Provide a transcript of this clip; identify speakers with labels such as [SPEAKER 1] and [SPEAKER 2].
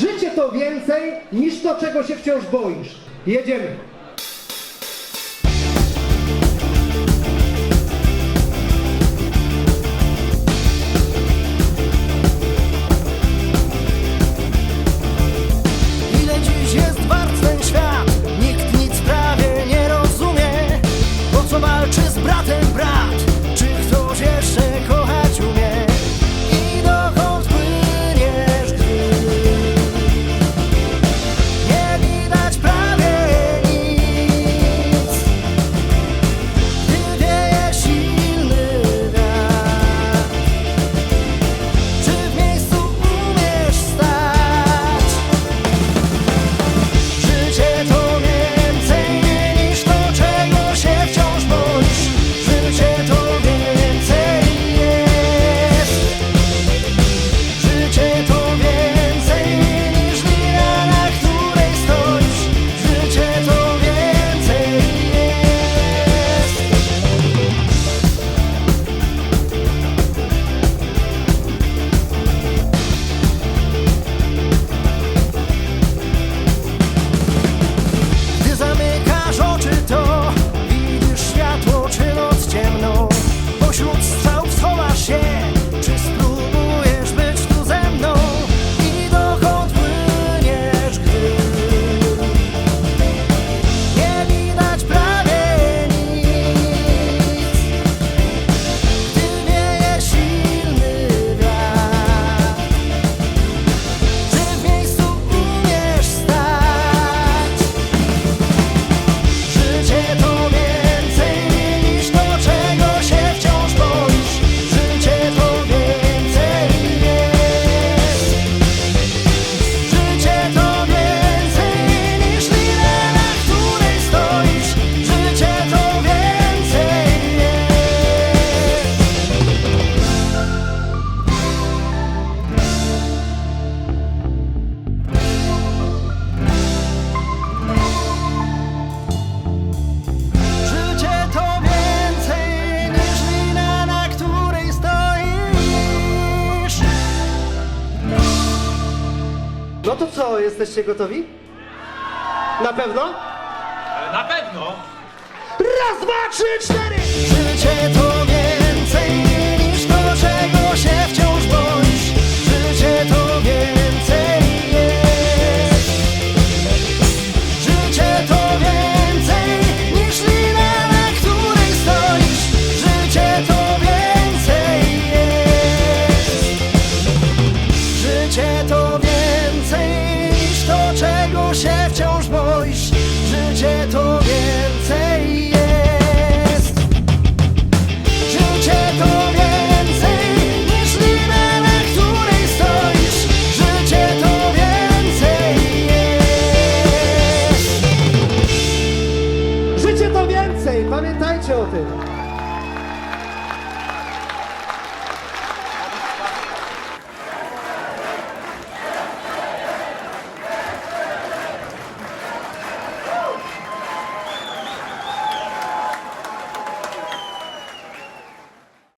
[SPEAKER 1] Życie to więcej niż to, czego się wciąż boisz. Jedziemy.
[SPEAKER 2] Ile dziś co,
[SPEAKER 1] jesteście gotowi? Na pewno?
[SPEAKER 3] Na pewno!
[SPEAKER 1] Raz, dwa, trzy, cztery!
[SPEAKER 2] Życie to więcej niż to, czego się wciąż boisz. Życie to więcej jest. Życie to więcej niż lina, na której stoisz. Życie to więcej jest. Życie to Życie to więcej jest. Życie to więcej niż lina, na której stoisz. Życie to więcej jest.
[SPEAKER 1] Życie to więcej, pamiętajcie o tym.